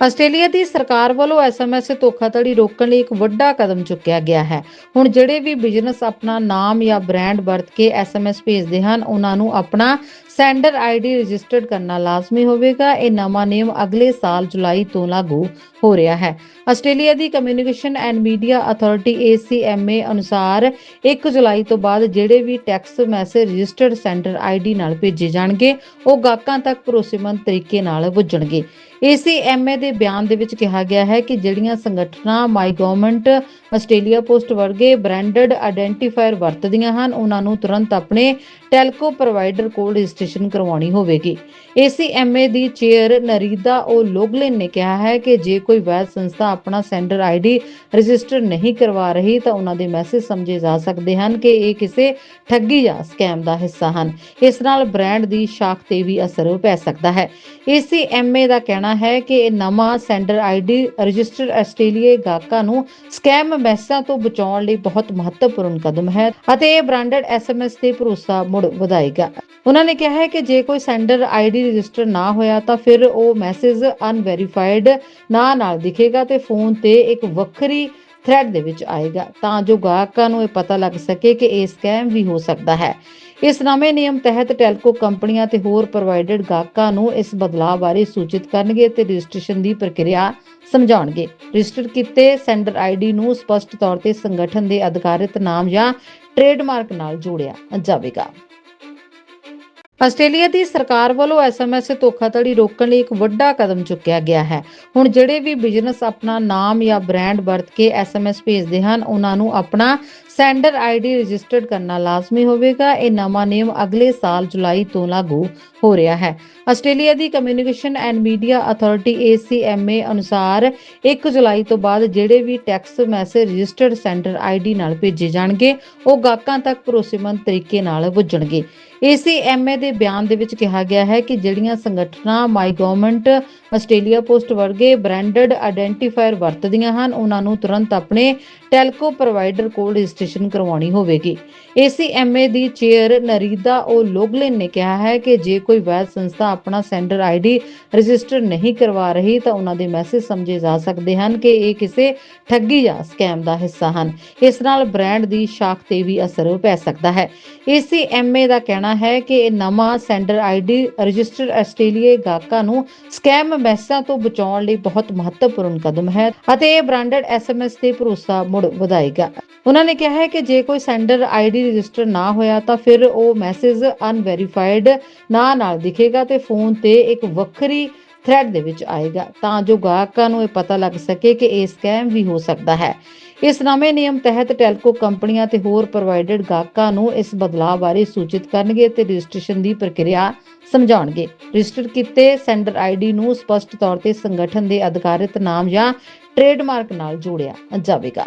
Australia ਦੀ ਸਰਕਾਰ ਵੱਲੋਂ SMS ਧੋਖਾਧੜੀ ਰੋਕਣ ਲਈ ਇੱਕ ਵੱਡਾ ਕਦਮ ਚੁੱਕਿਆ ਗਿਆ ਹੈ। ਹੁਣ ਜਿਹੜੇ ਵੀ ਬਿਜ਼ਨਸ ਆਪਣਾ ਨਾਮ ਜਾਂ ਬ੍ਰਾਂਡ ਵਰਤ ਕੇ ਐਸਐਮਐਸ ਭੇਜਦੇ ਹਨ, ਉਹਨਾਂ ਨੂੰ ਆਪਣਾ ਸੈਂਡਰ ਆਈਡੀ ਰਜਿਸਟਰਡ ਕਰਨਾ ਲਾਜ਼ਮੀ ਹੋਵੇਗਾ। ਇਹ ਨਵਾਂ ਨਿਯਮ ਅਗਲੇ ਸਾਲ ਜੁਲਾਈ ਤੋਂ ਲਾਗੂ ਹੋ ਰਿਹਾ ਹੈ। Australia the communication and media authority ACMA ਅਨੁਸਾਰ 1 ਜੁਲਾਈ ਤੋਂ ਬਾਅਦ ਜਿਹੜੇ ਵੀ text message registered sender ID ਨਾਲ ਭੇਜੇ ਜਾਣਗੇ, ਉਹ ਗਾਹਕਾਂ ਤੱਕ ਭਰੋਸੇਮੰਦ ਤਰੀਕੇ ਨਾਲ ਪੁੱਜਣਗੇ। ACMA ਦੇ ਬਿਆਨ ਦੇ ਵਿੱਚ ਕਿਹਾ ਗਿਆ ਹੈ ਕਿ ਜਿਹੜੀਆਂ ਸੰਗਠਨਾਂ ਮਾਈ ਗਵਰਨਮੈਂਟ, ਆਸਟ੍ਰੇਲੀਆ ਪੋਸਟ ਵਰਗੇ ਬ੍ਰਾਂਡਡ ਆਇਡੈਂਟੀਫਾਇਰ ਵਰਤਦੀਆਂ ਹਨ, ਉਹਨਾਂ ਨੂੰ ਤੁਰੰਤ ਆਪਣੇ ਟੈਲਕੋ ਪ੍ਰੋਵਾਈਡਰ ਕੋਲ ਰਜਿਸਟ੍ਰੇਸ਼ਨ ਕਰਵਾਉਣੀ ਹੋਵੇਗੀ। ACMA ਦੀ ਚੇਅਰ ਨਰੀਦਾ ਓ ਲੋਗਲਿਨ ਨੇ ਕਿਹਾ ਹੈ ਕਿ ਜੇ ਕੋਈ ਵੈਦ ਸੰਸਥਾ ਆਪਣਾ ਸੈਂਡਰ ਆਈਡੀ ਰਜਿਸਟਰ ਨਹੀਂ ਕਰਵਾ ਰਹੀ ਤਾਂ ਉਹਨਾਂ ਦੇ ਮੈਸੇਜ ਸਮਝੇ ਜਾ ਸਕਦੇ ਹਨ ਕਿ ਇਹ ਕਿਸੇ ਠੱਗੀ ਜਾਂ ਸਕੈਮ ਦਾ ਹਿੱਸਾ ਹਨ। ਇਸ ਨਾਲ ਬ੍ਰਾਂਡ ਦੀ ਸ਼ਾਖ ਤੇ ਵੀ ਅਸਰ ਪੈ ਸਕਦਾ ਹੈ। ACMA ਦਾ ਕਹਿਣਾ ਹੈ ਕਿ ਇਹ ਨਵਾਂ ਸੈਂਡਰ ਆਈਡੀ ਰਜਿਸਟਰ ਆਸਟ੍ਰੇਲੀਆ ਗਾਹਕਾਂ ਨੂੰ ਸਕੈਮ ਮੈਸੇਜਾਂ ਤੋਂ ਬਚਾਉਣ ਲਈ ਬਹੁਤ ਮਹੱਤਵਪੂਰਨ ਕਦਮ ਹੈ ਅਤੇ ਇਹ ਬ੍ਰਾਂਡਡ ਐਸਐਮਐਸ ਤੇ ਭਰੋਸਾ ਮੁੜ ਵਧਾਏਗਾ। ਉਹਨਾਂ ਨੇ ਕਿਹਾ ਹੈ ਕਿ ਜੇ ਕੋਈ ਸੈਂਡਰ ਆਈਡੀ ਰਜਿਸਟਰ ਨਾ ਹੋਇਆ ਤਾਂ ਫਿਰ ਉਹ ਮੈਸੇਜ ਅਨਵੈਰੀਫਾਈਡ ਨਾਂ ਨਾਲ ਦਿਖੇਗਾ ਤੇ ਫੋਨ ਤੇ ਇੱਕ ਵੱਖਰੀ ਥ੍ਰੈਡ ਦੇ ਵਿੱਚ ਆਏਗਾ। ਤਾਂ ਜੋ ਗਾਹਕਾਂ ਨੂੰ ਇਹ ਪਤਾ ਲੱਗ ਸਕੇ ਕਿ ਇਹ ਸਕੈਮ ਵੀ ਹੋ ਸਕਦਾ ਹੈ। ਇਸ ਨਵੇਂ ਨਿਯਮ ਤਹਿਤ ਟੈਲਕੋ ਕੰਪਨੀਆਂ ਤੇ ਹੋਰ ਪ੍ਰੋਵਾਈਡਡ ਗਾਹਕਾਂ ਨੂੰ ਇਸ ਬਦਲਾਅ ਬਾਰੇ ਸੂਚਿਤ ਕਰਨਗੇ ਤੇ ਰਜਿਸਟ੍ਰੇਸ਼ਨ ਦੀ ਪ੍ਰਕਿਰਿਆ ਸਮਝਾਉਣਗੇ। ਰਜਿਸਟਰ ਕੀਤੇ ਸੈਂਡਰ ਆਈਡੀ ਨੂੰ ਸਪਸ਼ਟ ਤੌਰ ਤੇ ਸੰਗਠਨ ਦੇ ਅਧਿਕਾਰਿਤ ਨਾਮ ਜਾਂ ਟ੍ਰੇਡਮਾਰਕ ਨਾਲ ਜੋੜਿਆ ਜਾਵੇਗਾ। ਆਸਟ੍ਰੇਲੀਆ ਦੀ ਸਰਕਾਰ ਵੱਲੋਂ ਐਸਐਮਐਸ ਧੋਖਾਧੜੀ ਰੋਕਣ ਲਈ ਇੱਕ ਵੱਡਾ ਕਦਮ ਚੁੱਕਿਆ ਗਿਆ ਹੈ। ਹੁਣ ਜਿਹੜੇ ਵੀ ਬਿਜ਼ਨਸ ਆਪਣਾ ਨਾਮ ਜਾਂ ਬ੍ਰਾਂਡ ਵਰਤ ਕੇ ਐਸਐਮਐਸ ਭੇਜਦੇ ਹਨ, ਉਹਨਾਂ ਨੂੰ ਆਪਣਾ ਸੈਂਡਰ ਆਈਡੀ ਰਜਿਸਟਰਡ ਕਰਨਾ ਲਾਜ਼ਮੀ ਹੋਵੇਗਾ। ਇਹ ਨਵਾਂ ਨਿਯਮ ਅਗਲੇ ਸਾਲ ਜੁਲਾਈ ਤੋਂ ਲਾਗੂ ਹੋ ਰਿਹਾ ਹੈ। Australia the communication and media authority ACMA ਅਨੁਸਾਰ 1 ਜੁਲਾਈ ਤੋਂ ਬਾਅਦ ਜਿਹੜੇ ਵੀ text message registered sender ID ਨਾਲ ਭੇਜੇ ਜਾਣਗੇ, ਉਹ ਗਾਹਕਾਂ ਤੱਕ ਭਰੋਸੇਮੰਦ ਤਰੀਕੇ ਨਾਲ ਪੁੱਜਣਗੇ। ACMA ਦੇ ਬਿਆਨ ਦੇ ਵਿੱਚ ਕਿਹਾ ਗਿਆ ਹੈ ਕਿ ਜਿਹੜੀਆਂ ਸੰਗਠਨਾਂ ਮਾਈ ਗਵਰਨਮੈਂਟ, ਆਸਟ੍ਰੇਲੀਆ ਪੋਸਟ ਵਰਗੇ ਬ੍ਰਾਂਡਡ ਆਇਡੈਂਟੀਫਾਇਰ ਵਰਤਦੀਆਂ ਹਨ, ਉਹਨਾਂ ਨੂੰ ਤੁਰੰਤ ਆਪਣੇ ਟੈਲਕੋ ਪ੍ਰੋਵਾਈਡਰ ਕੋਲ ਰਜਿਸਟ੍ਰੇਸ਼ਨ ਕਰਵਾਉਣੀ ਹੋਵੇਗੀ। ACMA ਦੀ ਚੇਅਰ ਨਰੀਦਾ ਓ ਲੋਗਲਿਨ ਨੇ ਕਿਹਾ ਹੈ ਕਿ ਜੇ ਕੋਈ ਵੈਦ ਸੰਸਥਾ ਆਪਣਾ ਸੈਂਡਰ ਆਈਡੀ ਰਜਿਸਟਰ ਨਹੀਂ ਕਰਵਾ ਰਹੀ ਤਾਂ ਉਹਨਾਂ ਦੇ ਮੈਸੇਜ ਸਮਝੇ ਜਾ ਸਕਦੇ ਹਨ ਕਿ ਇਹ ਕਿਸੇ ਠੱਗੀ ਜਾਂ ਸਕੈਮ ਦਾ ਹਿੱਸਾ ਹਨ। ਇਸ ਨਾਲ ਬ੍ਰਾਂਡ ਦੀ ਸ਼ਾਖ ਤੇ ਵੀ ਅਸਰ ਪੈ ਸਕਦਾ ਹੈ। ACMA ਦਾ ਕਹਿਣਾ ਹੈ ਕਿ ਇਹ ਨਵਾਂ ਸੈਂਡਰ ਆਈਡੀ ਰਜਿਸਟਰ ਆਸਟ੍ਰੇਲੀਆ ਗਾਹਕਾਂ ਨੂੰ ਸਕੈਮ ਮੈਸੇਜਾਂ ਤੋਂ ਬਚਾਉਣ ਲਈ ਬਹੁਤ ਮਹੱਤਵਪੂਰਨ ਕਦਮ ਹੈ ਅਤੇ ਇਹ ਬ੍ਰਾਂਡਡ ਐਸਐਮਐਸ ਤੇ ਭਰੋਸਾ ਮੁੜ ਵਧਾਏਗਾ। ਉਹਨਾਂ ਨੇ ਕਿਹਾ ਹੈ ਕਿ ਜੇ ਕੋਈ ਸੈਂਡਰ ਆਈਡੀ ਰਜਿਸਟਰ ਨਾ ਹੋਇਆ ਤਾਂ ਫਿਰ ਉਹ ਮੈਸੇਜ ਅਨਵੈਰੀਫਾਈਡ ਨਾਂ ਨਾਲ ਦਿਖੇਗਾ ਤੇ ਫੋਨ ਤੇ ਇੱਕ ਵੱਖਰੀ ਥ੍ਰੈਡ ਦੇ ਵਿੱਚ ਆਏਗਾ। ਤਾਂ ਜੋ ਗਾਹਕਾਂ ਨੂੰ ਇਹ ਪਤਾ ਲੱਗ ਸਕੇ ਕਿ ਇਹ ਸਕੈਮ ਵੀ ਹੋ ਸਕਦਾ ਹੈ। ਇਸ ਨਵੇਂ ਨਿਯਮ ਤਹਿਤ ਟੈਲਕੋ ਕੰਪਨੀਆਂ ਤੇ ਹੋਰ ਪ੍ਰੋਵਾਈਡਡ ਗਾਹਕਾਂ ਨੂੰ ਇਸ ਬਦਲਾਅ ਬਾਰੇ ਸੂਚਿਤ ਕਰਨਗੇ ਤੇ ਰਜਿਸਟ੍ਰੇਸ਼ਨ ਦੀ ਪ੍ਰਕਿਰਿਆ ਸਮਝਾਉਣਗੇ। ਰਜਿਸਟਰ ਕੀਤੇ ਸੈਂਡਰ ਆਈਡੀ ਨੂੰ ਸਪਸ਼ਟ ਤੌਰ ਤੇ ਸੰਗਠਨ ਦੇ ਅਧਿਕਾਰਿਤ ਨਾਮ ਜਾਂ ਟ੍ਰੇਡਮਾਰਕ ਨਾਲ ਜੋੜਿਆ ਜਾਵੇਗਾ।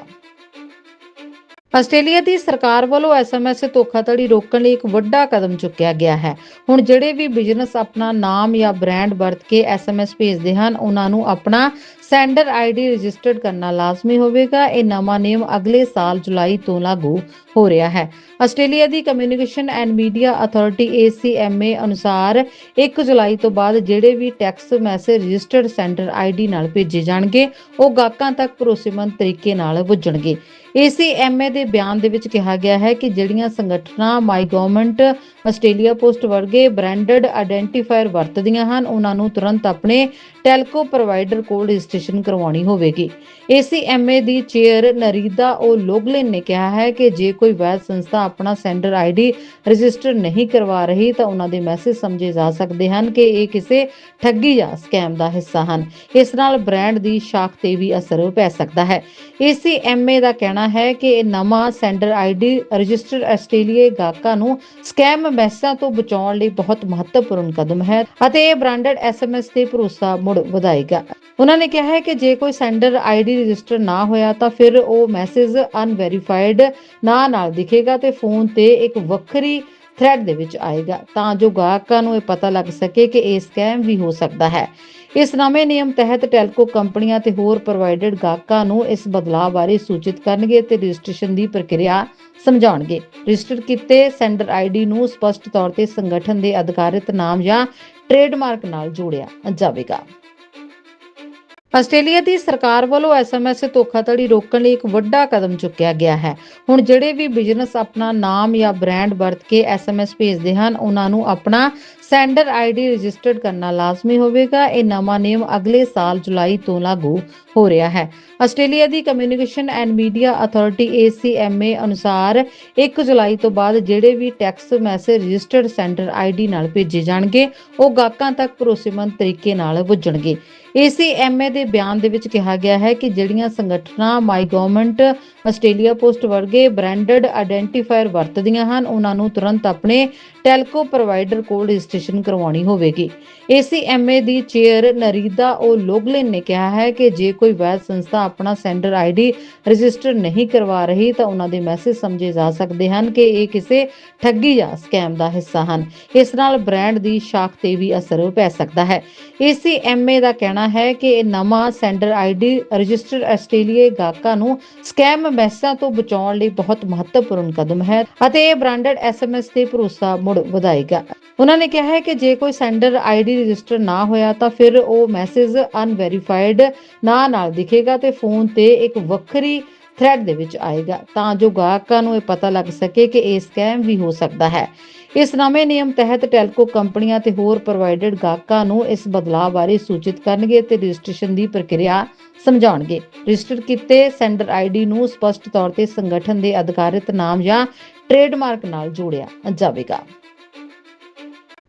ਆਸਟ੍ਰੇਲੀਆ ਦੀ ਸਰਕਾਰ ਵੱਲੋਂ ਐਸਐਮਐਸ ਧੋਖਾਧੜੀ ਰੋਕਣ ਲਈ ਇੱਕ ਵੱਡਾ ਕਦਮ ਚੁੱਕਿਆ ਗਿਆ ਹੈ। ਹੁਣ ਜਿਹੜੇ ਵੀ ਬਿਜ਼ਨਸ ਆਪਣਾ ਨਾਮ ਜਾਂ ਬ੍ਰਾਂਡ ਵਰਤ ਕੇ ਐਸਐਮਐਸ ਭੇਜਦੇ ਹਨ, ਉਹਨਾਂ ਨੂੰ ਆਪਣਾ ਸੈਂਡਰ ਆਈਡੀ ਰਜਿਸਟਰਡ ਕਰਨਾ ਲਾਜ਼ਮੀ ਹੋਵੇਗਾ। ਇਹ ਨਵਾਂ ਨਿਯਮ ਅਗਲੇ ਸਾਲ ਜੁਲਾਈ ਤੋਂ ਲਾਗੂ ਹੋ ਰਿਹਾ ਹੈ। Australia the communication and media authority ACMA ਅਨੁਸਾਰ 1 ਜੁਲਾਈ ਤੋਂ ਬਾਅਦ ਜਿਹੜੇ ਵੀ text message registered sender ID ਨਾਲ ਭੇਜੇ ਜਾਣਗੇ, ਉਹ ਗਾਹਕਾਂ ਤੱਕ ਭਰੋਸੇਮੰਦ ਤਰੀਕੇ ਨਾਲ ਪੁੱਜਣਗੇ ACMA ਦੇ ਬਿਆਨ ਦੇ ਵਿੱਚ ਕਿਹਾ ਗਿਆ ਹੈ ਕਿ ਜਿਹੜੀਆਂ ਸੰਗਠਨਾਂ ਮਾਈ ਗਵਰਨਮੈਂਟ ਆਸਟ੍ਰੇਲੀਆ ਪੋਸਟ ਵਰਗੇ ਬ੍ਰਾਂਡਡ ਆਇਡੈਂਟੀਫਾਇਰ ਵਰਤਦੀਆਂ ਹਨ, ਉਹਨਾਂ ਨੂੰ ਤੁਰੰਤ ਆਪਣੇ ਟੈਲਕੋ ਪ੍ਰੋਵਾਈਡਰ ਕੋਲ ਰਜਿਸਟ੍ਰੇਸ਼ਨ ਕਰਵਾਉਣੀ ਹੋਵੇਗੀ। ACMA ਦੀ ਚੇਅਰ ਨਰੀਦਾ ਓ ਲੋਗਲਿਨ ਨੇ ਕਿਹਾ ਹੈ ਕਿ ਜੇ ਕੋਈ ਵੈਦ ਸੰਸਥਾ ਆਪਣਾ ਸੈਂਡਰ ਆਈਡੀ ਰਜਿਸਟਰ ਨਹੀਂ ਕਰਵਾ ਰਹੀ, ਤਾਂ ਉਹਨਾਂ ਦੇ ਮੈਸੇਜ ਸਮਝੇ ਜਾ ਸਕਦੇ ਹਨ ਕਿ ਇਹ ਕਿਸੇ ਠੱਗੀ ਜਾਂ ਸਕੈਮ ਦਾ ਹਿੱਸਾ ਹਨ। ਇਸ ਨਾਲ ਬ੍ਰਾਂਡ ਦੀ ਸ਼ਾਖ ਤੇ ਵੀ ਅਸਰ ਪੈ ਸਕਦਾ ਹੈ। ACMA ਦਾ ਕਹਿਣਾ ਹੈ ਕਿ ਇਹ ਨਵਾਂ ਸੈਂਡਰ ਆਈਡੀ ਰਜਿਸਟਰ ਆਸਟ੍ਰੇਲੀਆ ਗਾਹਕਾਂ ਨੂੰ ਸਕੈਮ ਮੈਸੇਜਾਂ ਤੋਂ ਬਚਾਉਣ ਲਈ ਬਹੁਤ ਮਹੱਤਵਪੂਰਨ ਕਦਮ ਹੈ ਅਤੇ ਇਹ ਬ੍ਰਾਂਡਡ ਐਸਐਮਐਸ ਤੇ ਭਰੋਸਾ ਮੁੜ ਵਧਾਏਗਾ। ਉਹਨਾਂ ਨੇ ਕਿਹਾ ਹੈ ਕਿ ਜੇ ਕੋਈ ਸੈਂਡਰ ਆਈਡੀ ਰਜਿਸਟਰ ਨਾ ਹੋਇਆ ਤਾਂ ਫਿਰ ਉਹ ਮੈਸੇਜ ਅਨਵੈਰੀਫਾਈਡ ਨਾਂ ਨਾਲ ਦਿਖੇਗਾ ਤੇ ਫੋਨ ਤੇ ਇੱਕ ਵੱਖਰੀ ਥ੍ਰੈਡ ਦੇ ਵਿੱਚ ਆਏਗਾ, ਤਾਂ ਜੋ ਗਾਹਕਾਂ ਨੂੰ ਇਹ ਪਤਾ ਲੱਗ ਸਕੇ ਕਿ ਇਹ ਸਕੈਮ ਵੀ ਹੋ ਸਕਦਾ ਹੈ। ਇਸ ਨਵੇਂ ਨਿਯਮ ਤਹਿਤ ਟੈਲਕੋ ਕੰਪਨੀਆਂ ਤੇ ਹੋਰ ਪ੍ਰੋਵਾਈਡਡ ਗਾਹਕਾਂ ਨੂੰ ਇਸ ਬਦਲਾਅ ਬਾਰੇ ਸੂਚਿਤ ਕਰਨਗੇ ਤੇ ਰਜਿਸਟ੍ਰੇਸ਼ਨ ਦੀ ਪ੍ਰਕਿਰਿਆ ਸਮਝਾਉਣਗੇ। ਰਜਿਸਟਰ ਕੀਤੇ ਸੈਂਡਰ ਆਈਡੀ ਨੂੰ ਸਪਸ਼ਟ ਤੌਰ ਤੇ ਸੰਗਠਨ ਦੇ ਅਧਿਕਾਰਿਤ ਨਾਮ ਜਾਂ ਟ੍ਰੇਡਮਾਰਕ ਨਾਲ ਜੋੜਿਆ ਜਾਵੇਗਾ। ਆਸਟ੍ਰੇਲੀਆ ਦੀ ਸਰਕਾਰ ਵੱਲੋਂ ਐਸਐਮਐਸ ਧੋਖਾਧੜੀ ਰੋਕਣ ਲਈ ਇੱਕ ਵੱਡਾ ਕਦਮ ਚੁੱਕਿਆ ਗਿਆ ਹੈ। ਹੁਣ ਜਿਹੜੇ ਵੀ ਬਿਜ਼ਨਸ ਆਪਣਾ ਨਾਮ ਜਾਂ ਬ੍ਰਾਂਡ ਵਰਤ ਕੇ ਐਸਐਮਐਸ ਭੇਜਦੇ ਹਨ, ਉਹਨਾਂ ਨੂੰ ਆਪਣਾ ਸੈਂਡਰ ਆਈਡੀ ਰਜਿਸਟਰਡ ਕਰਨਾ ਲਾਜ਼ਮੀ ਹੋਵੇਗਾ। ਇਹ ਨਵਾਂ ਨਿਯਮ ਅਗਲੇ ਸਾਲ ਜੁਲਾਈ ਤੋਂ ਲਾਗੂ ਹੋ ਰਿਹਾ ਹੈ। Australia the communication and media authority ACMA ਅਨੁਸਾਰ 1 ਜੁਲਾਈ ਤੋਂ ਬਾਅਦ ਜਿਹੜੇ ਵੀ text message registered sender ID ਨਾਲ ਭੇਜੇ ਜਾਣਗੇ, ਉਹ ਗਾਹਕਾਂ ਤੱਕ ਭਰੋਸੇਮੰਦ ਤਰੀਕੇ ਨਾਲ ਪੁੱਜਣਗੇ। ACMA ਦੇ ਬਿਆਨ ਦੇ ਵਿੱਚ ਕਿਹਾ ਗਿਆ ਹੈ ਕਿ ਜਿਹੜੀਆਂ ਸੰਗਠਨਾਂ ਮਾਈ ਗਵਰਨਮੈਂਟ ਆਸਟ੍ਰੇਲੀਆ ਪੋਸਟ ਵਰਗੇ ਬ੍ਰਾਂਡਡ ਆਇਡੈਂਟੀਫਾਇਰ ਵਰਤਦੀਆਂ ਹਨ, ਉਹਨਾਂ ਨੂੰ ਤੁਰੰਤ ਆਪਣੇ ਟੈਲਕੋ ਪ੍ਰੋਵਾਈਡਰ ਕੋਲ ਰਜਿਸਟ੍ਰੇਸ਼ਨ ਕਰਵਾਉਣੀ ਹੋਵੇਗੀ। ACMA ਦੀ ਚੇਅਰ ਨਰੀਦਾ ਓ ਲੋਗਲਿਨ ਨੇ ਕਿਹਾ ਹੈ ਕਿ ਜੇ ਕੋਈ ਵੈਦ ਸੰਸਥਾ ਆਪਣਾ ਸੈਂਡਰ ਆਈਡੀ ਰਜਿਸਟਰ ਨਹੀਂ ਕਰਵਾ ਰਹੀ, ਤਾਂ ਉਹਨਾਂ ਦੇ ਮੈਸੇਜ ਸਮਝੇ ਜਾ ਸਕਦੇ ਹਨ ਕਿ ਇਹ ਕਿਸੇ ਠੱਗੀ ਜਾਂ ਸਕੈਮ ਦਾ ਹਿੱਸਾ ਹਨ। ਇਸ ਨਾਲ ਬ੍ਰਾਂਡ ਦੀ ਸ਼ਾਖ ਤੇ ਵੀ ਅਸਰ ਪੈ ਸਕਦਾ ਹੈ। ACMA ਦਾ ਕਹਿਣਾ ਹੈ ਕਿ ਇਹ ਨਵਾਂ ਸੈਂਡਰ ਆਈਡੀ ਰਜਿਸਟਰ ਆਸਟ੍ਰੇਲੀਆ ਗਾਹਕਾਂ ਨੂੰ ਸਕੈਮ ਮੈਸੇਜਾਂ ਤੋਂ ਬਚਾਉਣ ਲਈ ਬਹੁਤ ਮਹੱਤਵਪੂਰਨ ਕਦਮ ਹੈ ਅਤੇ ਇਹ ਬ੍ਰਾਂਡਡ SMS ਤੇ ਭਰੋਸਾ ਮੁੜ ਵਧਾਏਗਾ। ਉਹਨਾਂ ਨੇ ਕਿਹਾ ਹੈ ਕਿ ਜੇ ਕੋਈ ਸੈਂਡਰ ਆਈਡੀ ਰਜਿਸਟਰ ਨਾ ਹੋਇਆ ਤਾਂ ਫਿਰ ਉਹ ਮੈਸੇਜ ਅਨਵੈਰੀਫਾਈਡ ਨਾਂ ਨਾਲ ਦਿਖੇਗਾ ਤੇ ਫੋਨ ਤੇ ਇੱਕ ਵੱਖਰੀ ਥ੍ਰੈਡ ਦੇ ਵਿੱਚ ਆਏਗਾ, ਤਾਂ ਜੋ ਗਾਹਕਾਂ ਨੂੰ ਇਹ ਪਤਾ ਲੱਗ ਸਕੇ ਕਿ ਇਹ ਸਕੈਮ ਵੀ ਹੋ ਸਕਦਾ ਹੈ। ਇਸ ਨਵੇਂ ਨਿਯਮ ਤਹਿਤ ਟੈਲਕੋ ਕੰਪਨੀਆਂ ਤੇ ਹੋਰ ਪ੍ਰੋਵਾਈਡਡ ਗਾਹਕਾਂ ਨੂੰ ਇਸ ਬਦਲਾਅ ਬਾਰੇ ਸੂਚਿਤ ਕਰਨਗੇ ਤੇ ਰਜਿਸਟ੍ਰੇਸ਼ਨ ਦੀ ਪ੍ਰਕਿਰਿਆ ਸਮਝਾਉਣਗੇ। ਰਜਿਸਟਰ ਕੀਤੇ ਸੈਂਡਰ ਆਈਡੀ ਨੂੰ ਸਪਸ਼ਟ ਤੌਰ ਤੇ ਸੰਗਠਨ ਦੇ ਅਧਿਕਾਰਿਤ ਨਾਮ ਜਾਂ ਟ੍ਰੇਡਮਾਰਕ ਨਾਲ ਜੋੜਿਆ ਜਾਵੇਗਾ।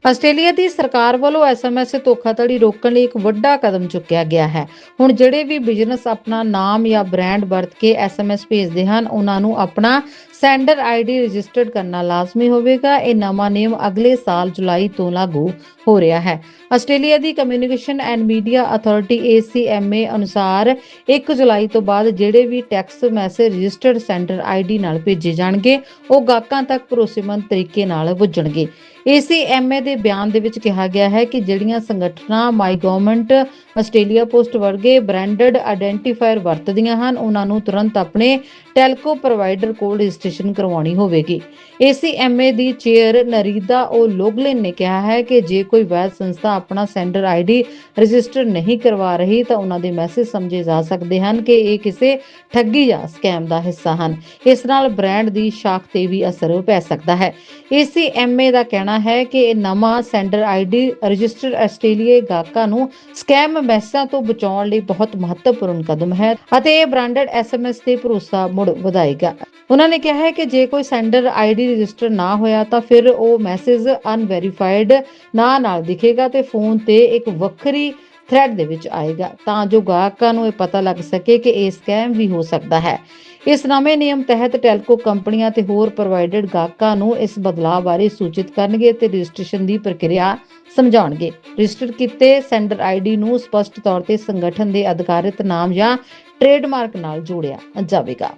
ਆਸਟ੍ਰੇਲੀਆ ਦੀ ਸਰਕਾਰ ਵੱਲੋਂ ਐਸਐਮਐਸ ਧੋਖਾਧੜੀ ਰੋਕਣ ਲਈ ਇੱਕ ਵੱਡਾ ਕਦਮ ਚੁੱਕਿਆ ਗਿਆ ਹੈ। ਹੁਣ ਜਿਹੜੇ ਵੀ ਬਿਜ਼ਨਸ ਆਪਣਾ ਨਾਮ ਜਾਂ ਬ੍ਰਾਂਡ ਵਰਤ ਕੇ ਐਸਐਮਐਸ ਭੇਜਦੇ ਹਨ, ਉਹਨਾਂ ਨੂੰ ਆਪਣਾ ਸੈਂਡਰ ਆਈਡੀ ਰਜਿਸਟਰਡ ਕਰਨਾ ਲਾਜ਼ਮੀ ਹੋਵੇਗਾ। ਇਹ ਨਵਾਂ ਨਿਯਮ ਅਗਲੇ ਸਾਲ ਜੁਲਾਈ ਤੋਂ ਲਾਗੂ ਹੋ ਰਿਹਾ ਹੈ। Australia the communication and media authority ACMA ਅਨੁਸਾਰ 1 ਜੁਲਾਈ ਤੋਂ ਬਾਅਦ ਜਿਹੜੇ ਵੀ text message registered sender ID ਨਾਲ ਭੇਜੇ ਜਾਣਗੇ, ਉਹ ਗਾਹਕਾਂ ਤੱਕ ਭਰੋਸੇਮੰਦ ਤਰੀਕੇ ਨਾਲ ਪੁੱਜਣਗੇ। ACMA ਦੇ ਬਿਆਨ ਦੇ ਵਿੱਚ ਕਿਹਾ ਗਿਆ ਹੈ ਕਿ ਜਿਹੜੀਆਂ ਸੰਗਠਨਾਂ ਮਾਈ ਗਵਰਨਮੈਂਟ, ਆਸਟ੍ਰੇਲੀਆ ਪੋਸਟ ਵਰਗੇ ਬ੍ਰਾਂਡਡ ਆਇਡੈਂਟੀਫਾਇਰ ਵਰਤਦੀਆਂ ਹਨ, ਉਹਨਾਂ ਨੂੰ ਤੁਰੰਤ ਆਪਣੇ ਟੈਲਕੋ ਪ੍ਰੋਵਾਈਡਰ ਕੋਲ ਰਜਿਸਟ੍ਰੇਸ਼ਨ ਕਰਵਾਉਣੀ ਹੋਵੇਗੀ। ACMA ਦੀ ਚੇਅਰ ਨਰੀਦਾ ਓ ਲੋਗਲਿਨ ਨੇ ਕਿਹਾ ਹੈ ਕਿ ਜੇ ਕੋਈ ਵੈਦ ਸੰਸਥਾ ਆਪਣਾ ਸੈਂਡਰ ਆਈਡੀ ਰਜਿਸਟਰ ਨਹੀਂ ਕਰਵਾ ਰਹੀ ਤਾਂ ਉਹਨਾਂ ਦੇ ਮੈਸੇਜ ਸਮਝੇ ਜਾ ਸਕਦੇ ਹਨ ਕਿ ਇਹ ਕਿਸੇ ਠੱਗੀ ਜਾਂ ਸਕੈਮ ਦਾ ਹਿੱਸਾ ਹਨ। ਇਸ ਨਾਲ ਬ੍ਰਾਂਡ ਦੀ ਸ਼ਾਖ ਤੇ ਵੀ ਅਸਰ ਪੈ ਸਕਦਾ ਹੈ। ACMA ਦਾ ਕਹਿਣਾ ਹੈ ਕਿ ਇਹ ਨਵਾਂ ਸੈਂਡਰ ਆਈਡੀ ਰਜਿਸਟਰ ਆਸਟ੍ਰੇਲੀਆ ਗਾਹਕਾਂ ਨੂੰ ਸਕੈਮ ਮੈਸੇਜਾਂ ਤੋਂ ਬਚਾਉਣ ਲਈ ਬਹੁਤ ਮਹੱਤਵਪੂਰਨ ਕਦਮ ਹੈ ਅਤੇ ਇਹ ਬ੍ਰਾਂਡਡ SMS ਤੇ ਭਰੋਸਾ ਮੁੜ ਵਧਾਏਗਾ। ਉਹਨਾਂ ਨੇ ਕਿਹਾ ਹੈ ਕਿ ਜੇ ਕੋਈ ਸੈਂਡਰ ਆਈਡੀ ਰਜਿਸਟਰ ਨਾ ਹੋਇਆ ਤਾਂ ਫਿਰ ਉਹ ਮੈਸੇਜ ਅਨਵੈਰੀਫਾਈਡ ਨਾਂ ਨਾਲ ਦਿਖੇਗਾ ਤੇ ਫੋਨ ਤੇ ਇੱਕ ਵੱਖਰੀ ਥ੍ਰੈਡ ਦੇ ਵਿੱਚ ਆਏਗਾ। ਤਾਂ ਜੋ ਗਾਹਕਾਂ ਨੂੰ ਇਹ ਪਤਾ ਲੱਗ ਸਕੇ ਕਿ ਇਹ ਸਕੈਮ ਵੀ ਹੋ ਸਕਦਾ ਹੈ। ਇਸ ਨਵੇਂ ਨਿਯਮ ਤਹਿਤ ਟੈਲਕੋ ਕੰਪਨੀਆਂ ਤੇ ਹੋਰ ਪ੍ਰੋਵਾਈਡਡ ਗਾਹਕਾਂ ਨੂੰ ਇਸ ਬਦਲਾਅ ਬਾਰੇ ਸੂਚਿਤ ਕਰਨਗੇ ਤੇ ਰਜਿਸਟ੍ਰੇਸ਼ਨ ਦੀ ਪ੍ਰਕਿਰਿਆ ਸਮਝਾਉਣਗੇ। ਰਜਿਸਟਰ ਕੀਤੇ ਸੈਂਡਰ ਆਈਡੀ ਨੂੰ ਸਪਸ਼ਟ ਤੌਰ ਤੇ ਸੰਗਠਨ ਦੇ ਅਧਿਕਾਰਿਤ ਨਾਮ ਜਾਂ ਟ੍ਰੇਡਮਾਰਕ ਨਾਲ ਜੋੜਿਆ ਜਾਵੇਗਾ।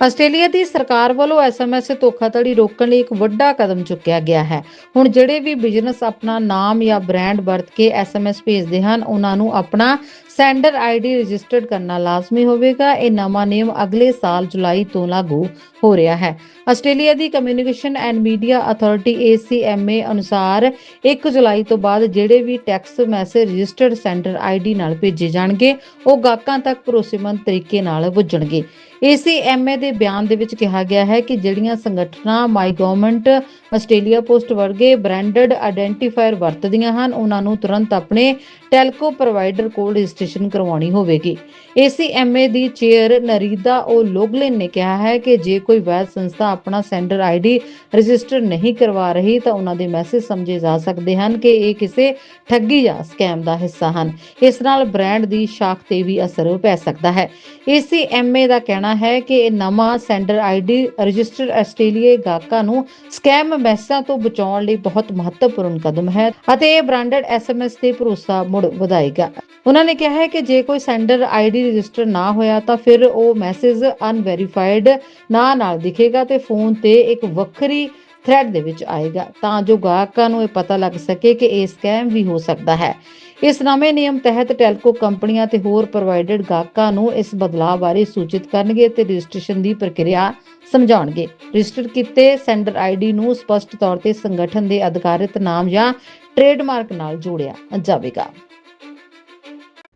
ਆਸਟ੍ਰੇਲੀਆ ਦੀ ਸਰਕਾਰ ਵੱਲੋਂ ਐਸਐਮਐਸ ਧੋਖਾਧੜੀ ਰੋਕਣ ਲਈ ਇੱਕ ਵੱਡਾ ਕਦਮ ਚੁੱਕਿਆ ਗਿਆ ਹੈ। ਹੁਣ ਜਿਹੜੇ ਵੀ ਬਿਜ਼ਨਸ ਆਪਣਾ ਨਾਮ ਜਾਂ ਬ੍ਰਾਂਡ ਵਰਤ ਕੇ ਐਸਐਮਐਸ ਭੇਜਦੇ ਹਨ, ਉਹਨਾਂ ਨੂੰ ਆਪਣਾ ਸੈਂਡਰ ਆਈਡੀ ਰਜਿਸਟਰਡ ਕਰਨਾ ਲਾਜ਼ਮੀ ਹੋਵੇਗਾ। ਇਹ ਨਵਾਂ ਨਿਯਮ ਅਗਲੇ ਸਾਲ ਜੁਲਾਈ ਤੋਂ ਲਾਗੂ ਹੋ ਰਿਹਾ ਹੈ। Australia the communication and media authority ACMA ਅਨੁਸਾਰ 1 ਜੁਲਾਈ ਤੋਂ ਬਾਅਦ ਜਿਹੜੇ ਵੀ text message registered sender ID ਨਾਲ ਭੇਜੇ ਜਾਣਗੇ, ਉਹ ਗਾਹਕਾਂ ਤੱਕ ਭਰੋਸੇਮੰਦ ਤਰੀਕੇ ਨਾਲ ਪੁੱਜਣਗੇ। ACMA ਦੇ ਬਿਆਨ ਦੇ ਵਿੱਚ ਕਿਹਾ ਗਿਆ ਹੈ ਕਿ ਜਿਹੜੀਆਂ ਸੰਗਠਨਾਂ ਮਾਈ ਗਵਰਨਮੈਂਟ, ਆਸਟ੍ਰੇਲੀਆ ਪੋਸਟ ਵਰਗੇ ਬ੍ਰਾਂਡਡ ਆਇਡੈਂਟੀਫਾਇਰ ਵਰਤਦੀਆਂ ਹਨ, ਉਹਨਾਂ ਨੂੰ ਤੁਰੰਤ ਆਪਣੇ ਟੈਲਕੋ ਪ੍ਰੋਵਾਈਡਰ ਕੋਲ ਰਜਿਸਟ੍ਰੇਸ਼ਨ ਕਰਵਾਉਣੀ ਹੋਵੇਗੀ। ACMA ਦੀ ਚੇਅਰ ਨਰੀਦਾ ਓ ਲੋਗਲਿਨ ਨੇ ਕਿਹਾ ਹੈ ਕਿ ਜੇ ਕੋਈ ਵੈਦ ਸੰਸਥਾ ਆਪਣਾ ਸੈਂਡਰ ਆਈਡੀ ਰਜਿਸਟਰ ਨਹੀਂ ਕਰਵਾ ਰਹੀ ਤਾਂ ਉਹਨਾਂ ਦੇ ਮੈਸੇਜ ਸਮਝੇ ਜਾ ਸਕਦੇ ਹਨ ਕਿ ਇਹ ਕਿਸੇ ਠੱਗੀ ਜਾਂ ਸਕੈਮ ਦਾ ਹਿੱਸਾ ਹਨ। ਇਸ ਨਾਲ ਬ੍ਰਾਂਡ ਦੀ ਸ਼ਾਖ ਤੇ ਵੀ ਅਸਰ ਪੈ ਸਕਦਾ ਹੈ। ACMA ਦਾ ਕਹਿਣਾ ਹੈ ਕਿ ਇਹ ਨਵਾਂ ਸੈਂਡਰ ਆਈਡੀ ਰਜਿਸਟਰ ਆਸਟ੍ਰੇਲੀਆ ਗਾਹਕਾਂ ਨੂੰ ਸਕੈਮ ਮੈਸੇਜਾਂ ਤੋਂ ਬਚਾਉਣ ਲਈ ਬਹੁਤ ਮਹੱਤਵਪੂਰਨ ਕਦਮ ਹੈ ਅਤੇ ਇਹ ਬ੍ਰਾਂਡਡ SMS ਤੇ ਭਰੋਸਾ ਮੁੜ ਵਧਾਏਗਾ। ਉਹਨਾਂ ਨੇ ਕਿਹਾ ਹੈ ਕਿ ਜੇ ਕੋਈ ਸੈਂਡਰ ਆਈਡੀ ਰਜਿਸਟਰ ਨਾ ਹੋਇਆ ਤਾਂ ਫਿਰ ਉਹ ਮੈਸੇਜ ਅਨਵੈਰੀਫਾਈਡ ਨਾਂ ਨਾਲ ਦਿਖੇਗਾ ਤੇ ਫੋਨ ਤੇ ਇੱਕ ਵੱਖਰੀ ਥ੍ਰੈਡ ਦੇ ਵਿੱਚ ਆਏਗਾ। ਤਾਂ ਜੋ ਗਾਹਕਾਂ ਨੂੰ ਇਹ ਪਤਾ ਲੱਗ ਸਕੇ ਕਿ ਇਹ ਸਕੈਮ ਵੀ ਹੋ ਸਕਦਾ ਹੈ। ਇਸ ਨਵੇਂ ਨਿਯਮ ਤਹਿਤ ਟੈਲਕੋ ਕੰਪਨੀਆਂ ਤੇ ਹੋਰ ਪ੍ਰੋਵਾਈਡਡ ਗਾਹਕਾਂ ਨੂੰ ਇਸ ਬਦਲਾਅ ਬਾਰੇ ਸੂਚਿਤ ਕਰਨਗੇ ਤੇ ਰਜਿਸਟ੍ਰੇਸ਼ਨ ਦੀ ਪ੍ਰਕਿਰਿਆ ਸਮਝਾਉਣਗੇ। ਰਜਿਸਟਰ ਕੀਤੇ ਸੈਂਡਰ ਆਈਡੀ ਨੂੰ ਸਪਸ਼ਟ ਤੌਰ ਤੇ ਸੰਗਠਨ ਦੇ ਅਧਿਕਾਰਿਤ ਨਾਮ ਜਾਂ ਟ੍ਰੇਡਮਾਰਕ ਨਾਲ ਜੋੜਿਆ ਜਾਵੇਗਾ।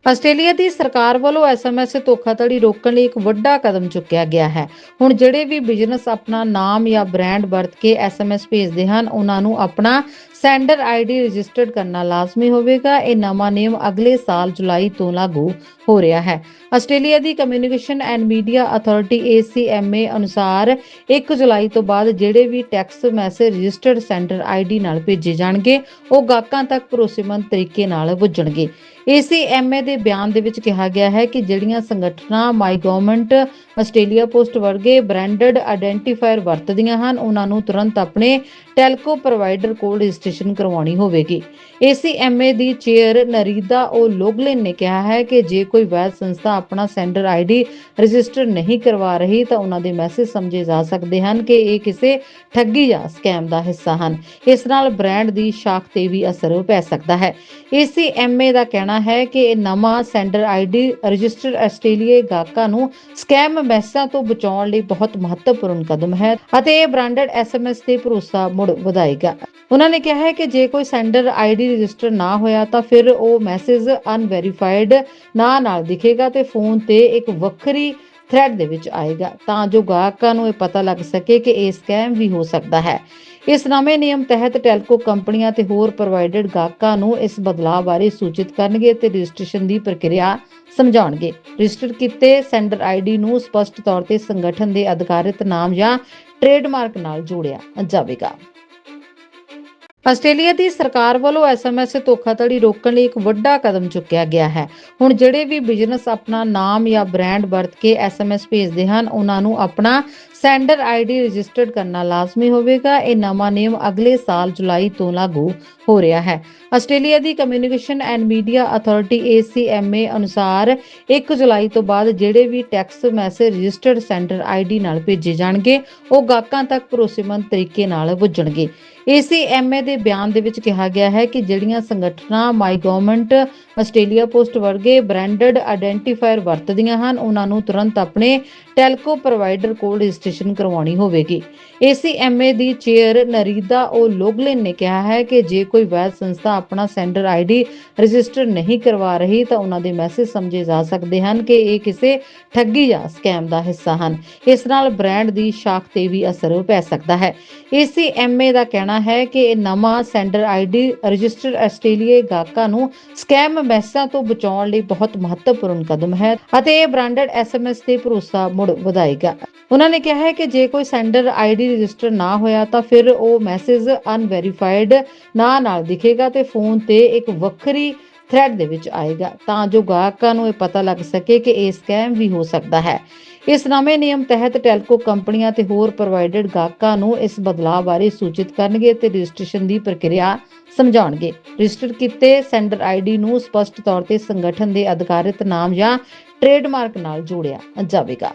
ਆਸਟ੍ਰੇਲੀਆ ਦੀ ਸਰਕਾਰ ਵੱਲੋਂ ਐਸਐਮਐਸ ਧੋਖਾਧੜੀ ਰੋਕਣ ਲਈ ਇੱਕ ਵੱਡਾ ਕਦਮ ਚੁੱਕਿਆ ਗਿਆ ਹੈ। ਹੁਣ ਜਿਹੜੇ ਵੀ ਬਿਜ਼ਨਸ ਆਪਣਾ ਨਾਮ ਜਾਂ ਬ੍ਰਾਂਡ ਵਰਤ ਕੇ ਐਸਐਮਐਸ ਭੇਜਦੇ ਹਨ, ਉਹਨਾਂ ਨੂੰ ਆਪਣਾ ਸੈਂਡਰ ਆਈਡੀ ਰਜਿਸਟਰਡ ਕਰਨਾ ਲਾਜ਼ਮੀ ਹੋਵੇਗਾ। ਇਹ ਨਵਾਂ ਨਿਯਮ ਅਗਲੇ ਸਾਲ ਜੁਲਾਈ ਤੋਂ ਲਾਗੂ ਹੋ ਰਿਹਾ ਹੈ। Australia the communication and media authority ACMA ਅਨੁਸਾਰ 1 ਜੁਲਾਈ ਤੋਂ ਬਾਅਦ ਜਿਹੜੇ ਵੀ text message registered sender ID ਨਾਲ ਭੇਜੇ ਜਾਣਗੇ, ਉਹ ਗਾਹਕਾਂ ਤੱਕ ਭਰੋਸੇਮੰਦ ਤਰੀਕੇ ਨਾਲ ਪੁੱਜਣਗੇ। ACMA ਦੇ ਬਿਆਨ ਦੇ ਵਿੱਚ ਕਿਹਾ ਗਿਆ ਹੈ ਕਿ ਜਿਹੜੀਆਂ ਸੰਗਠਨਾਂ ਮਾਈ ਗਵਰਨਮੈਂਟ, ਆਸਟ੍ਰੇਲੀਆ ਪੋਸਟ ਵਰਗੇ ਬ੍ਰਾਂਡਡ ਆਇਡੈਂਟੀਫਾਇਰ ਵਰਤਦੀਆਂ ਹਨ, ਉਹਨਾਂ ਨੂੰ ਤੁਰੰਤ ਆਪਣੇ ਟੈਲਕੋ ਪ੍ਰੋਵਾਈਡਰ ਕੋਲ ਰਜਿਸਟ੍ਰੇਸ਼ਨ ਕਰਵਾਉਣੀ ਹੋਵੇਗੀ। ACMA ਦੀ ਚੇਅਰ ਨਰੀਦਾ ਓ ਲੋਗਲਿਨ ਨੇ ਕਿਹਾ ਹੈ ਕਿ ਜੇ ਕੋਈ ਵੈਦ ਸੰਸਥਾ ਆਪਣਾ ਸੈਂਡਰ ਆਈਡੀ ਰਜਿਸਟਰ ਨਹੀਂ ਕਰਵਾ ਰਹੀ ਤਾਂ ਉਹਨਾਂ ਦੇ ਮੈਸੇਜ ਸਮਝੇ ਜਾ ਸਕਦੇ ਹਨ ਕਿ ਇਹ ਕਿਸੇ ਠੱਗੀ ਜਾਂ ਸਕੈਮ ਦਾ ਹਿੱਸਾ ਹਨ। ਇਸ ਨਾਲ ਬ੍ਰਾਂਡ ਦੀ ਸ਼ਾਖ ਤੇ ਵੀ ਅਸਰ ਪੈ ਸਕਦਾ ਹੈ। ACMA ਦਾ ਕਹਿਣਾ ਹੈ ਕਿ ਇਹ ਨਵਾਂ ਸੈਂਡਰ ਆਈਡੀ ਰਜਿਸਟਰ ਆਸਟ੍ਰੇਲੀਆ ਗਾਹਕਾਂ ਨੂੰ ਸਕੈਮ ਮੈਸੇਜਾਂ ਤੋਂ ਬਚਾਉਣ ਲਈ ਬਹੁਤ ਮਹੱਤਵਪੂਰਨ ਕਦਮ ਹੈ ਅਤੇ ਇਹ ਬ੍ਰਾਂਡਡ SMS ਤੇ ਭਰੋਸਾ ਮੁੜ ਵਧਾਏਗਾ। ਉਹਨਾਂ ਨੇ ਕਿਹਾ ਹੈ ਕਿ ਜੇ ਕੋਈ ਸੈਂਡਰ ਆਈਡੀ ਰਜਿਸਟਰ ਨਾ ਹੋਇਆ ਤਾਂ ਫਿਰ ਉਹ ਮੈਸੇਜ ਅਨਵੈਰੀਫਾਈਡ ਨਾਂ ਨਾਲ ਦਿਖੇਗਾ ਤੇ ਫੋਨ ਤੇ ਇੱਕ ਵੱਖਰੀ ਥ੍ਰੈਡ ਦੇ ਵਿੱਚ ਆਏਗਾ। ਤਾਂ ਜੋ ਗਾਹਕਾਂ ਨੂੰ ਇਹ ਪਤਾ ਲੱਗ ਸਕੇ ਕਿ ਇਹ ਸਕੈਮ ਵੀ ਹੋ ਸਕਦਾ ਹੈ। ਇਸ ਨਵੇਂ ਨਿਯਮ ਤਹਿਤ ਟੈਲਕੋ ਕੰਪਨੀਆਂ ਤੇ ਹੋਰ ਪ੍ਰੋਵਾਈਡਡ ਗਾਹਕਾਂ ਨੂੰ ਇਸ ਬਦਲਾਅ ਬਾਰੇ ਸੂਚਿਤ ਕਰਨਗੇ ਤੇ ਰਜਿਸਟ੍ਰੇਸ਼ਨ ਦੀ ਪ੍ਰਕਿਰਿਆ ਸਮਝਾਉਣਗੇ। ਰਜਿਸਟਰ ਕੀਤੇ ਸੈਂਡਰ ਆਈਡੀ ਨੂੰ ਸਪਸ਼ਟ ਤੌਰ ਤੇ ਸੰਗਠਨ ਦੇ ਅਧਿਕਾਰਿਤ ਨਾਮ ਜਾਂ ਟ੍ਰੇਡਮਾਰਕ ਨਾਲ ਜੋੜਿਆ ਜਾਵੇਗਾ। ਆਸਟ੍ਰੇਲੀਆ ਦੀ ਸਰਕਾਰ ਵੱਲੋਂ ਐਸਐਮਐਸ ਧੋਖਾਧੜੀ ਰੋਕਣ ਲਈ ਇੱਕ ਵੱਡਾ ਕਦਮ ਚੁੱਕਿਆ ਗਿਆ ਹੈ। ਹੁਣ ਜਿਹੜੇ ਵੀ ਬਿਜ਼ਨਸ ਆਪਣਾ ਨਾਮ ਜਾਂ ਬ੍ਰਾਂਡ ਵਰਤ ਕੇ ਐਸਐਮਐਸ ਭੇਜਦੇ ਹਨ, ਉਹਨਾਂ ਨੂੰ ਆਪਣਾ ਸੈਂਡਰ ਆਈਡੀ ਰਜਿਸਟਰਡ ਕਰਨਾ ਲਾਜ਼ਮੀ ਹੋਵੇਗਾ। ਇਹ ਨਵਾਂ ਨਿਯਮ ਅਗਲੇ ਸਾਲ ਜੁਲਾਈ ਤੋਂ ਲਾਗੂ ਹੋ ਰਿਹਾ ਹੈ। Australia the communication and media authority ACMA ਅਨੁਸਾਰ 1 ਜੁਲਾਈ ਤੋਂ ਬਾਅਦ ਜਿਹੜੇ ਵੀ text message registered sender ID ਨਾਲ ਭੇਜੇ ਜਾਣਗੇ, ਉਹ ਗਾਹਕਾਂ ਤੱਕ ਭਰੋਸੇਮੰਦ ਤਰੀਕੇ ਨਾਲ ਪੁੱਜਣਗੇ। ACMA ਦੇ ਬਿਆਨ ਦੇ ਵਿੱਚ ਕਿਹਾ ਗਿਆ ਹੈ ਕਿ ਜਿਹੜੀਆਂ ਸੰਗਠਨਾਂ ਮਾਈ ਗਵਰਨਮੈਂਟ ਆਸਟ੍ਰੇਲੀਆ ਪੋਸਟ ਵਰਗੇ ਬ੍ਰਾਂਡਡ ਆਇਡੈਂਟੀਫਾਇਰ ਵਰਤਦੀਆਂ ਹਨ, ਉਹਨਾਂ ਨੂੰ ਤੁਰੰਤ ਆਪਣੇ ਟੈਲਕੋ ਪ੍ਰੋਵਾਈਡਰ ਕੋਲ ਰਜਿਸਟ੍ਰੇਸ਼ਨ ਕਰਵਾਉਣੀ ਹੋਵੇਗੀ। ACMA ਦੀ ਚੇਅਰ ਨਰੀਦਾ ਓ ਲੋਗਲਿਨ ਨੇ ਕਿਹਾ ਹੈ ਕਿ ਜੇ ਕੋਈ ਵੈਦ ਸੰਸਥਾ ਆਪਣਾ ਸੈਂਡਰ ਆਈਡੀ ਰਜਿਸਟਰ ਨਹੀਂ ਕਰਵਾ ਰਹੀ, ਤਾਂ ਉਹਨਾਂ ਦੇ ਮੈਸੇਜ ਸਮਝੇ ਜਾ ਸਕਦੇ ਹਨ ਕਿ ਇਹ ਕਿਸੇ ਠੱਗੀ ਜਾਂ ਸਕੈਮ ਦਾ ਹਿੱਸਾ ਹਨ। ਇਸ ਨਾਲ ਬ੍ਰਾਂਡ ਦੀ ਸ਼ਾਖ ਤੇ ਵੀ ਅਸਰ ਪੈ ਸਕਦਾ ਹੈ। ACMA ਦਾ ਕਹਿਣਾ ਹੈ ਕਿ ਇਹ ਨਵਾਂ ਸੈਂਡਰ ਆਈਡੀ ਰਜਿਸਟਰ ਆਸਟ੍ਰੇਲੀਆ ਗਾਹਕਾਂ ਨੂੰ ਸਕੈਮ ਮੈਸੇਜਾਂ ਤੋਂ ਬਚਾਉਣ ਲਈ ਬਹੁਤ ਮਹੱਤਵਪੂਰਨ ਕਦਮ ਹੈ ਅਤੇ ਇਹ ਬ੍ਰਾਂਡਡ SMS ਤੇ ਭਰੋਸਾ ਮੁੜ ਵਧਾਏਗਾ। ਉਹਨਾਂ ਨੇ ਕਿਹਾ ਹੈ ਕਿ ਜੇ ਕੋਈ ਸੈਂਡਰ ਆਈਡੀ ਰਜਿਸਟਰ ਨਾ ਹੋਇਆ ਤਾਂ ਫਿਰ ਉਹ ਮੈਸੇਜ ਅਨਵੈਰੀਫਾਈਡ ਨਾਂ ਨਾਲ ਦਿਖੇਗਾ ਤੇ ਫੋਨ ਤੇ ਇੱਕ ਵੱਖਰੀ ਥ੍ਰੈਡ ਦੇ ਵਿੱਚ ਆਏਗਾ, ਤਾਂ ਜੋ ਗਾਹਕਾਂ ਨੂੰ ਇਹ ਪਤਾ ਲੱਗ ਸਕੇ ਕਿ ਇਹ ਸਕੈਮ ਵੀ ਹੋ ਸਕਦਾ ਹੈ। ਇਸ ਨਵੇਂ ਨਿਯਮ ਤਹਿਤ ਟੈਲਕੋ ਕੰਪਨੀਆਂ ਤੇ ਹੋਰ ਪ੍ਰੋਵਾਈਡਡ ਗਾਹਕਾਂ ਨੂੰ ਇਸ ਬਦਲਾਅ ਬਾਰੇ ਸੂਚਿਤ ਕਰਨਗੇ ਤੇ ਰਜਿਸਟ੍ਰੇਸ਼ਨ ਦੀ ਪ੍ਰਕਿਰਿਆ ਸਮਝਾਉਣਗੇ। ਰਜਿਸਟਰ ਕੀਤੇ ਸੈਂਡਰ ਆਈਡੀ ਨੂੰ ਸਪਸ਼ਟ ਤੌਰ ਤੇ ਸੰਗਠਨ ਦੇ ਅਧਿਕਾਰਿਤ ਨਾਮ ਜਾਂ ਟ੍ਰੇਡਮਾਰਕ ਨਾਲ ਜੋੜਿਆ ਜਾਵੇਗਾ।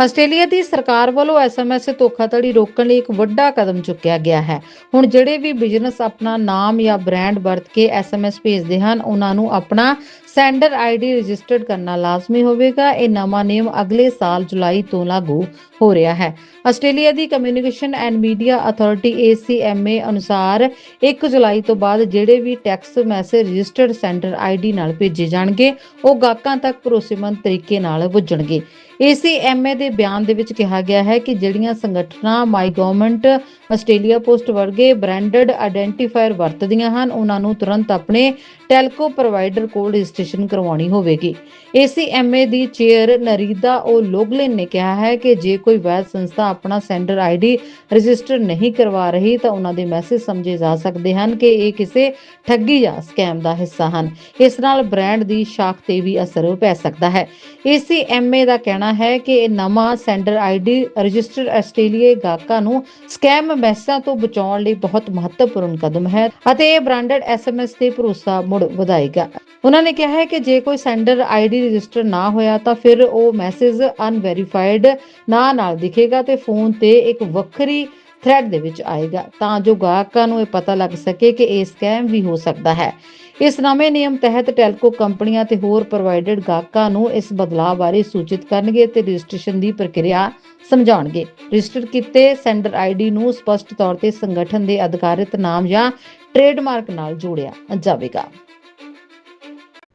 ਆਸਟ੍ਰੇਲੀਆ ਦੀ ਸਰਕਾਰ ਵੱਲੋਂ ਐਸਐਮਐਸ ਧੋਖਾਧੜੀ ਰੋਕਣ ਲਈ ਇੱਕ ਵੱਡਾ ਕਦਮ ਚੁੱਕਿਆ ਗਿਆ ਹੈ। ਹੁਣ ਜਿਹੜੇ ਵੀ ਬਿਜ਼ਨਸ ਆਪਣਾ ਨਾਮ ਜਾਂ ਬ੍ਰਾਂਡ ਵਰਤ ਕੇ ਐਸਐਮਐਸ ਭੇਜਦੇ ਹਨ, ਉਹਨਾਂ ਨੂੰ ਆਪਣਾ ਸੈਂਡਰ ਆਈਡੀ ਰਜਿਸਟਰਡ ਕਰਨਾ ਲਾਜ਼ਮੀ ਹੋਵੇਗਾ। ਇਹ ਨਵਾਂ ਨਿਯਮ ਅਗਲੇ ਸਾਲ ਜੁਲਾਈ ਤੋਂ ਲਾਗੂ ਹੋ ਰਿਹਾ ਹੈ। Australia the communication and media authority ACMA ਅਨੁਸਾਰ 1 ਜੁਲਾਈ ਤੋਂ ਬਾਅਦ ਜਿਹੜੇ ਵੀ text message registered sender ID ਨਾਲ ਭੇਜੇ ਜਾਣਗੇ, ਉਹ ਗਾਹਕਾਂ ਤੱਕ ਭਰੋਸੇਮੰਦ ਤਰੀਕੇ ਨਾਲ ਪੁੱਜਣਗੇ। ACMA ਦੇ ਬਿਆਨ ਦੇ ਵਿੱਚ ਕਿਹਾ ਗਿਆ ਹੈ ਕਿ ਜਿਹੜੀਆਂ ਸੰਗਠਨਾਂ ਮਾਈ ਗਵਰਨਮੈਂਟ, ਆਸਟ੍ਰੇਲੀਆ ਪੋਸਟ ਵਰਗੇ ਬ੍ਰਾਂਡਡ ਆਇਡੈਂਟੀਫਾਇਰ ਵਰਤਦੀਆਂ ਹਨ, ਉਹਨਾਂ ਨੂੰ ਤੁਰੰਤ ਆਪਣੇ ਟੈਲਕੋ ਪ੍ਰੋਵਾਈਡਰ ਕੋਲ ਰਜਿਸਟ੍ਰੇਸ਼ਨ ਕਰਵਾਉਣੀ ਹੋਵੇਗੀ। ACMA ਦੀ ਚੇਅਰ ਨਰੀਦਾ ਓ ਲੋਗਲਿਨ ਨੇ ਕਿਹਾ ਹੈ ਕਿ ਜੇ ਕੋਈ ਵੈਦ ਸੰਸਥਾ ਆਪਣਾ ਸੈਂਡਰ ਆਈਡੀ ਰਜਿਸਟਰ ਨਹੀਂ ਕਰਵਾ ਰਹੀ ਤਾਂ ਉਹਨਾਂ ਦੇ ਮੈਸੇਜ ਸਮਝੇ ਜਾ ਸਕਦੇ ਹਨ ਕਿ ਇਹ ਕਿਸੇ ਠੱਗੀ ਜਾਂ ਸਕੈਮ ਦਾ ਹਿੱਸਾ ਹਨ। ਇਸ ਨਾਲ ਬ੍ਰਾਂਡ ਦੀ ਸ਼ਾਖ ਤੇ ਵੀ ਅਸਰ ਪੈ ਸਕਦਾ ਹੈ। ACMA ਦਾ ਕਹਿਣਾ ਹੈ ਕਿ ਇਹ ਨਵਾਂ ਸੈਂਡਰ ਆਈਡੀ ਰਜਿਸਟਰ ਆਸਟ੍ਰੇਲੀਆ ਗਾਹਕਾਂ ਨੂੰ ਸਕੈਮ ਮੈਸੇਜਾਂ ਤੋਂ ਬਚਾਉਣ ਲਈ ਬਹੁਤ ਮਹੱਤਵਪੂਰਨ ਕਦਮ ਹੈ ਅਤੇ ਇਹ ਬ੍ਰਾਂਡਡ SMS ਤੇ ਭਰੋਸਾ ਮੁੜ ਵਧਾਏਗਾ। ਉਹਨਾਂ ਨੇ ਕਿਹਾ ਹੈ ਕਿ ਜੇ ਕੋਈ ਸੈਂਡਰ ਆਈਡੀ ਰਜਿਸਟਰ ਨਾ ਹੋਇਆ ਤਾਂ ਫਿਰ ਉਹ ਮੈਸੇਜ ਅਨਵੈਰੀਫਾਈਡ ਨਾਂ ਨਾਲ ਦਿਖੇਗਾ ਤੇ ਫੋਨ ਤੇ ਇੱਕ ਵੱਖਰੀ ਥ੍ਰੈਡ ਦੇ ਵਿੱਚ ਆਏਗਾ। ਤਾਂ ਜੋ ਗਾਹਕਾਂ ਨੂੰ ਇਹ ਪਤਾ ਲੱਗ ਸਕੇ ਕਿ ਇਹ ਸਕੈਮ ਵੀ ਹੋ ਸਕਦਾ ਹੈ। ਇਸ ਨਵੇਂ ਨਿਯਮ ਤਹਿਤ ਟੈਲਕੋ ਕੰਪਨੀਆਂ ਤੇ ਹੋਰ ਪ੍ਰੋਵਾਈਡਡ ਗਾਹਕਾਂ ਨੂੰ ਇਸ ਬਦਲਾਅ ਬਾਰੇ ਸੂਚਿਤ ਕਰਨਗੇ ਤੇ ਰਜਿਸਟ੍ਰੇਸ਼ਨ ਦੀ ਪ੍ਰਕਿਰਿਆ ਸਮਝਾਉਣਗੇ। ਰਜਿਸਟਰ ਕੀਤੇ ਸੈਂਡਰ ਆਈਡੀ ਨੂੰ ਸਪਸ਼ਟ ਤੌਰ ਤੇ ਸੰਗਠਨ ਦੇ ਅਧਿਕਾਰਿਤ ਨਾਮ ਜਾਂ ਟ੍ਰੇਡਮਾਰਕ ਨਾਲ ਜੋੜਿਆ ਜਾਵੇਗਾ।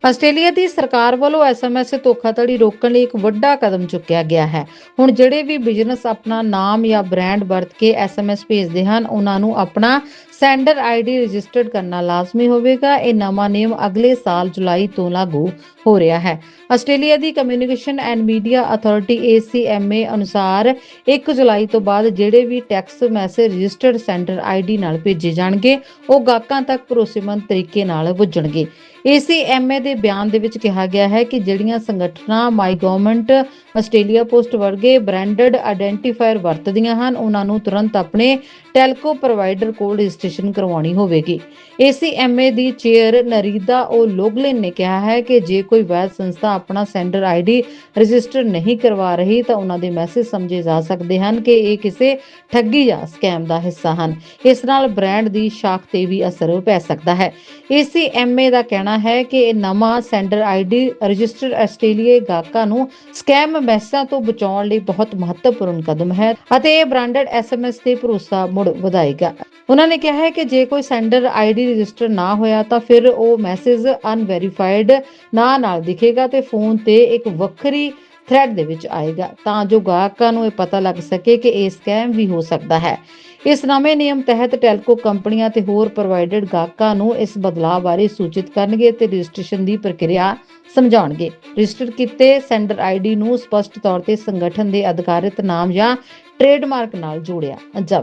ਆਸਟ੍ਰੇਲੀਆ ਦੀ ਸਰਕਾਰ ਵੱਲੋਂ ਐਸਐਮਐਸ ਧੋਖਾਧੜੀ ਰੋਕਣ ਲਈ ਇੱਕ ਵੱਡਾ ਕਦਮ ਚੁੱਕਿਆ ਗਿਆ ਹੈ। ਹੁਣ ਜਿਹੜੇ ਵੀ ਬਿਜ਼ਨਸ ਆਪਣਾ ਨਾਮ ਜਾਂ ਬ੍ਰਾਂਡ ਵਰਤ ਕੇ ਐਸਐਮਐਸ ਭੇਜਦੇ ਹਨ, ਉਹਨਾਂ ਨੂੰ ਆਪਣਾ ਸੈਂਡਰ ਆਈਡੀ ਰਜਿਸਟਰਡ ਕਰਨਾ ਲਾਜ਼ਮੀ ਹੋਵੇਗਾ। ਇਹ ਨਵਾਂ ਨਿਯਮ ਅਗਲੇ ਸਾਲ ਜੁਲਾਈ ਤੋਂ ਲਾਗੂ ਹੋ ਰਿਹਾ ਹੈ। Australia the communication and media authority ACMA ਅਨੁਸਾਰ 1 ਜੁਲਾਈ ਤੋਂ ਬਾਅਦ ਜਿਹੜੇ ਵੀ text message registered sender ID ਨਾਲ ਭੇਜੇ ਜਾਣਗੇ, ਉਹ ਗਾਹਕਾਂ ਤੱਕ ਭਰੋਸੇਮੰਦ ਤਰੀਕੇ ਨਾਲ ਪੁੱਜਣਗੇ। ACMA ਦੇ ਬਿਆਨ ਦੇ ਵਿੱਚ ਕਿਹਾ ਗਿਆ ਹੈ ਕਿ ਜਿਹੜੀਆਂ ਸੰਗਠਨਾਂ ਮਾਈ ਗਵਰਨਮੈਂਟ, ਆਸਟ੍ਰੇਲੀਆ ਪੋਸਟ ਵਰਗੇ ਬ੍ਰਾਂਡਡ ਆਇਡੈਂਟੀਫਾਇਰ ਵਰਤਦੀਆਂ ਹਨ, ਉਹਨਾਂ ਨੂੰ ਤੁਰੰਤ ਆਪਣੇ ਟੈਲਕੋ ਪ੍ਰੋਵਾਈਡਰ ਕੋਲ ਰਜਿਸਟ੍ਰੇਸ਼ਨ ਕਰਵਾਉਣੀ ਹੋਵੇਗੀ। ACMA ਦੀ ਚੇਅਰ ਨਰੀਦਾ ਓ ਲੋਗਲਿਨ ਨੇ ਕਿਹਾ ਹੈ ਕਿ ਜੇ ਕੋਈ ਵੈਦ ਸੰਸਥਾ ਆਪਣਾ ਸੈਂਡਰ ਆਈਡੀ ਰਜਿਸਟਰ ਨਹੀਂ ਕਰਵਾ ਰਹੀ ਤਾਂ ਉਹਨਾਂ ਦੇ ਮੈਸੇਜ ਸਮਝੇ ਜਾ ਸਕਦੇ ਹਨ ਕਿ ਇਹ ਕਿਸੇ ਠੱਗੀ ਜਾਂ ਸਕੈਮ ਦਾ ਹਿੱਸਾ ਹਨ। ਇਸ ਨਾਲ ਬ੍ਰਾਂਡ ਦੀ ਸ਼ਾਖ ਤੇ ਵੀ ਅਸਰ ਪੈ ਸਕਦਾ ਹੈ। ACMA ਦਾ ਕਹਿਣਾ ਹੈ ਕਿ ਇਹ ਨਵਾਂ ਸੈਂਡਰ ਆਈਡੀ ਰਜਿਸਟਰ ਆਸਟ੍ਰੇਲੀਆਈ ਗਾਹਕਾਂ ਨੂੰ ਸਕੈਮ ਮੈਸੇਜਾਂ ਤੋਂ ਬਚਾਉਣ ਲਈ ਬਹੁਤ ਮਹੱਤਵਪੂਰਨ ਕਦਮ ਹੈ ਅਤੇ ਇਹ ਬ੍ਰਾਂਡਡ SMS ਤੇ ਭਰੋਸਾ ਮੁੜ ਵਧਾਏਗਾ। ਉਹਨਾਂ ਨੇ ਕਿਹਾ ਹੈ ਕਿ ਜੇ ਕੋਈ ਸੈਂਡਰ ਆਈਡੀ ਰਜਿਸਟਰ ਨਾ ਹੋਇਆ ਤਾਂ ਫਿਰ ਉਹ ਮੈਸੇਜ ਅਨਵੈਰੀਫਾਈਡ ਨਾਂ ਨਾਲ ਦਿਖੇਗਾ ਤੇ ਫੋਨ ਤੇ ਇੱਕ ਵੱਖਰੀ ਥ੍ਰੈਡ ਦੇ ਵਿੱਚ ਆਏਗਾ। ਤਾਂ ਜੋ ਗਾਹਕਾਂ ਨੂੰ ਇਹ ਪਤਾ ਲੱਗ ਸਕੇ ਕਿ ਇਹ ਸਕੈਮ ਵੀ ਹੋ ਸਕਦਾ ਹੈ। ਇਸ ਨਵੇਂ ਨਿਯਮ ਤਹਿਤ ਟੈਲਕੋ ਕੰਪਨੀਆਂ ਤੇ ਹੋਰ ਪ੍ਰੋਵਾਈਡਡ ਗਾਹਕਾਂ ਨੂੰ ਇਸ ਬਦਲਾਅ ਬਾਰੇ ਸੂਚਿਤ ਕਰਨਗੇ ਤੇ ਰਜਿਸਟ੍ਰੇਸ਼ਨ ਦੀ ਪ੍ਰਕਿਰਿਆ ਸਮਝਾਉਣਗੇ। ਰਜਿਸਟਰ ਕੀਤੇ ਸੈਂਡਰ ਆਈਡੀ ਨੂੰ ਸਪਸ਼ਟ ਤੌਰ ਤੇ ਸੰਗਠਨ ਦੇ ਅਧਿਕਾਰਿਤ ਨਾਮ ਜਾਂ ਟ੍ਰੇਡਮਾਰਕ ਨਾਲ ਜੋੜਿਆ ਜਾਵੇ।